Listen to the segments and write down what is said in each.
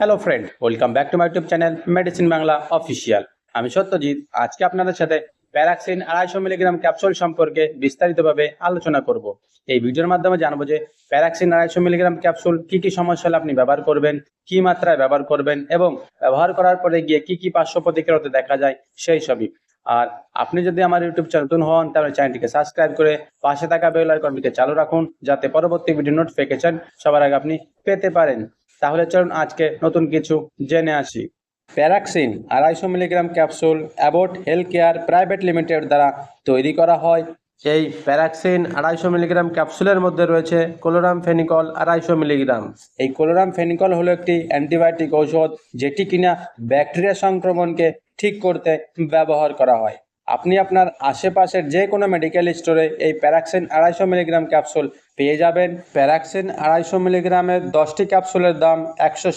Hello friend welcome back to my YouTube channel medicine Bangla official আমি সত্যজিৎ। আজকে আপনাদের সাথে প্যারাক্সিন আড়াইশো মিলিগ্রাম ক্যাপসুল সম্পর্কে বিস্তারিতভাবে আলোচনা করব। এই ভিডিওর মাধ্যমে জানব যে প্যারাক্সিন আড়াইশো মিলিগ্রাম ক্যাপসুল কি কি সমস্যা হলে আপনি ব্যবহার করবেন, কি মাত্রায় ব্যবহার করবেন এবং ব্যবহার করার পরে গিয়ে কি কি পার্শ্ব প্রতিক্রিয়াতে দেখা যায় সেই সবই। আর আপনি যদি আমার ইউটিউব চ্যানেল নতুন হন, তাহলে চ্যানেলটিকে সাবস্ক্রাইব করে পাশে থাকা বেল আইকনটিকে চালু রাখুন, যাতে পরবর্তী ভিডিও নোটিফিকেশন সবার আগে আপনি পেতে পারেন। তাহলে চলুন আজকে নতুন কিছু জেনে আসি। প্যারাক্সিন আড়াইশো milligram capsule Abbott health care private limited দ্বারা তৈরি করা হয়। এই প্যারাক্সিন আড়াইশো মিলিগ্রাম ক্যাপসুলের মধ্যে রয়েছে কোলোরাম ফেনিকল আড়াইশো মিলিগ্রাম। এই কোলোরাম ফেনিকল হলো একটি অ্যান্টিবায়োটিক ঔষধ যেটি কিনা ব্যাকটেরিয়া সংক্রমণকে ঠিক করতে ব্যবহার করা হয়। আপনি আপনার আশেপাশের যে কোনো মেডিকেল স্টোরে এই প্যারাক্সিন আড়াইশো মিলিগ্রাম ক্যাপসুল পেয়ে যাবেন। প্যারাক্সিন আড়াইশো মিলিগ্রামের দশটি ক্যাপসুলের দাম একশো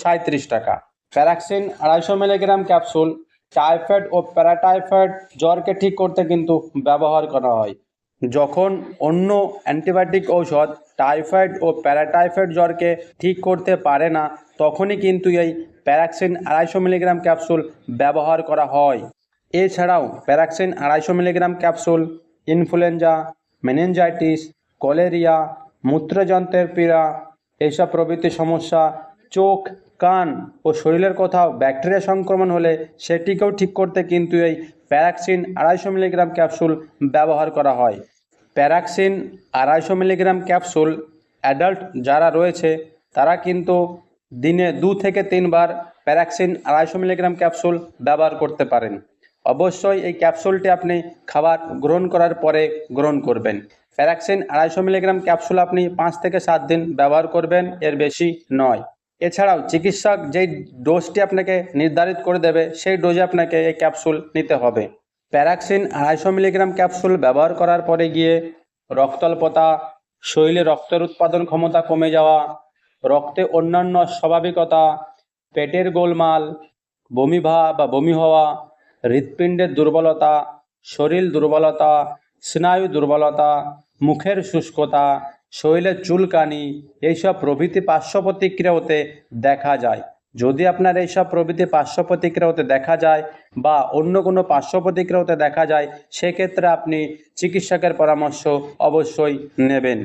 টাকা। প্যারাক্সিন আড়াইশো মিলিগ্রাম ক্যাপসুল টাইফয়েড ও প্যারাটাইফয়েড জ্বরকে ঠিক করতে কিন্তু ব্যবহার করা হয়। যখন অন্য অ্যান্টিবায়োটিক ঔষধ টাইফয়েড ও প্যারাটাইফয়েড জ্বরকে ঠিক করতে পারে না, তখনই কিন্তু এই প্যারাক্সিন আড়াইশো মিলিগ্রাম ক্যাপসুল ব্যবহার করা হয়। এছাড়াও প্যারাক্সিন আড়াইশো milligram capsule, influenza meningitis cholera, মূত্রযন্ত্রের পীড়া, এইসব প্রভৃতি সমস্যা চোখ, কান ও শরীরের কোথাও ব্যাকটেরিয়া সংক্রমণ হলে সেটিকেও ঠিক করতে কিন্তু এই প্যারাক্সিন আড়াইশো মিলিগ্রাম ক্যাপসুল ব্যবহার করা হয়। প্যারাক্সিন আড়াইশো মিলিগ্রাম ক্যাপসুল অ্যাডাল্ট যারা রয়েছে, তারা কিন্তু দিনে দু থেকে তিনবার প্যারাক্সিন আড়াইশো মিলিগ্রাম ক্যাপসুল ব্যবহার করতে পারেন। অবশ্যই এই ক্যাপসুলটি আপনি খাবার গ্রহণ করার পরে গ্রহণ করবেন। প্যারাক্সিন আড়াইশো মিলিগ্রাম ক্যাপসুল আপনি পাঁচ থেকে সাত দিন ব্যবহার করবেন, এর বেশি নয়। এছাড়াও চিকিৎসক যেই ডোজটি আপনাকে নির্ধারিত করে দেবে, সেই ডোজে আপনাকে এই ক্যাপসুল নিতে হবে। প্যারাক্সিন আড়াইশো মিলিগ্রাম ক্যাপসুল ব্যবহার করার পরে গিয়ে রক্তল্পতা শরীরে রক্তের উৎপাদন ক্ষমতা কমে যাওয়া, রক্তে অন্যান্য স্বাভাবিকতা, পেটের গোলমাল, বমি ভাব বা বমি হওয়া হৃৎপিণ্ডের দুর্বলতা, শরীর দুর্বলতা, স্নায়ু দুর্বলতা, মুখের শুষ্কতা, শরীরের চুলকানি, এইসব প্রভৃতি পার্শ্ব প্রতিক্রিয়া হতে দেখা যায়। যদি আপনার এইসব প্রভৃতি পার্শ্ব প্রতিক্রিয়া হতে দেখা যায় বা অন্য কোনো পার্শ্ব প্রতিক্রিয়া হতে দেখা যায়, সেক্ষেত্রে আপনি চিকিৎসকের পরামর্শ অবশ্যই নেবেন।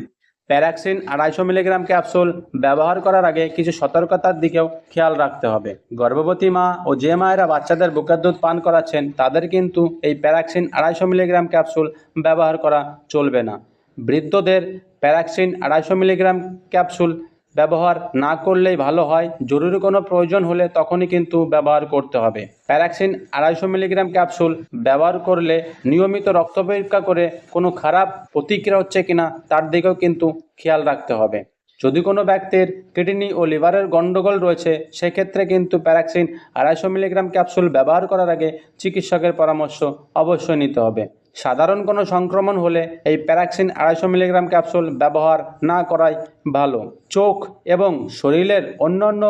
প্যারাক্সিন আড়াইশো মিলিগ্রাম ক্যাপসুল ব্যবহার করার আগে কিছু সতর্কতার দিকেও খেয়াল রাখতে হবে। গর্ভবতী মা ও যে মায়েরা বাচ্চাদের বুকের দুধ পান করাচ্ছেন, তাদের কিন্তু এই প্যারাক্সিন আড়াইশো মিলিগ্রাম ক্যাপসুল ব্যবহার করা চলবে না। বৃদ্ধদের প্যারাক্সিন আড়াইশো মিলিগ্রাম ক্যাপসুল ব্যবহার না করলেই ভালো হয়। জরুরি কোনো প্রয়োজন হলে তখনই কিন্তু ব্যবহার করতে হবে। প্যারাক্সিন আড়াইশো মিলিগ্রাম ক্যাপসুল ব্যবহার করলে নিয়মিত রক্ত পরীক্ষা করে কোনো খারাপ প্রতিক্রিয়া হচ্ছে কিনা তার দিকেও কিন্তু খেয়াল রাখতে হবে। যদি কোনো ব্যক্তির কিডনি ও লিভারের গণ্ডগোল রয়েছে, সেক্ষেত্রে কিন্তু প্যারাক্সিন আড়াইশো মিলিগ্রাম ক্যাপসুল ব্যবহার করার আগে চিকিৎসকের পরামর্শ অবশ্যই নিতে হবে। সাধারণ কোনো সংক্রমণ হলে এই প্যারাক্সিন আড়াইশো মিলিগ্রাম ক্যাপসুল ব্যবহার না করাই ভালো। চোখ এবং শরীরের অন্যান্য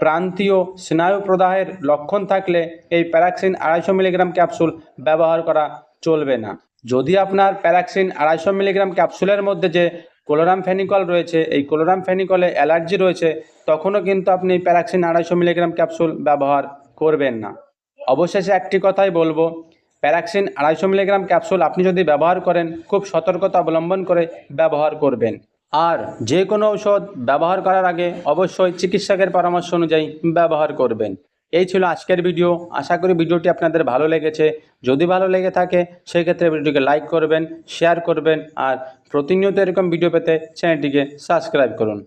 প্রান্তীয় স্নায়ু প্রদাহের লক্ষণ থাকলে এই প্যারাক্সিন আড়াইশো মিলিগ্রাম ক্যাপসুল ব্যবহার করা চলবে না। যদি আপনার প্যারাক্সিন আড়াইশো মিলিগ্রাম ক্যাপসুলের মধ্যে যে কোলোরাম ফেনিকল রয়েছে, এই কোলোরাম ফেনিকলে অ্যালার্জি রয়েছে, তখনও কিন্তু আপনি প্যারাক্সিন আড়াইশো মিলিগ্রাম ক্যাপসুল ব্যবহার করবেন না। অবশেষে একটি কথাই বলব প্যারাক্সিন আড়াইশো মিলিগ্রাম ক্যাপসুল আপনি যদি ব্যবহার করেন, খুব সতর্কতা অবলম্বন করে ব্যবহার করবেন। আর যে কোনো ঔষধ ব্যবহার করার আগে অবশ্যই চিকিৎসকের পরামর্শ অনুযায়ী ব্যবহার করবেন। এই ছিল আজকের ভিডিও। আশা করি ভিডিওটি আপনাদের ভালো লেগেছে। যদি ভালো লেগে থাকে, সেক্ষেত্রে ভিডিওটিকে লাইক করবেন, শেয়ার করবেন, আর প্রতিনিয়ত এরকম ভিডিও পেতে চ্যানেলটিকে সাবস্ক্রাইব করুন।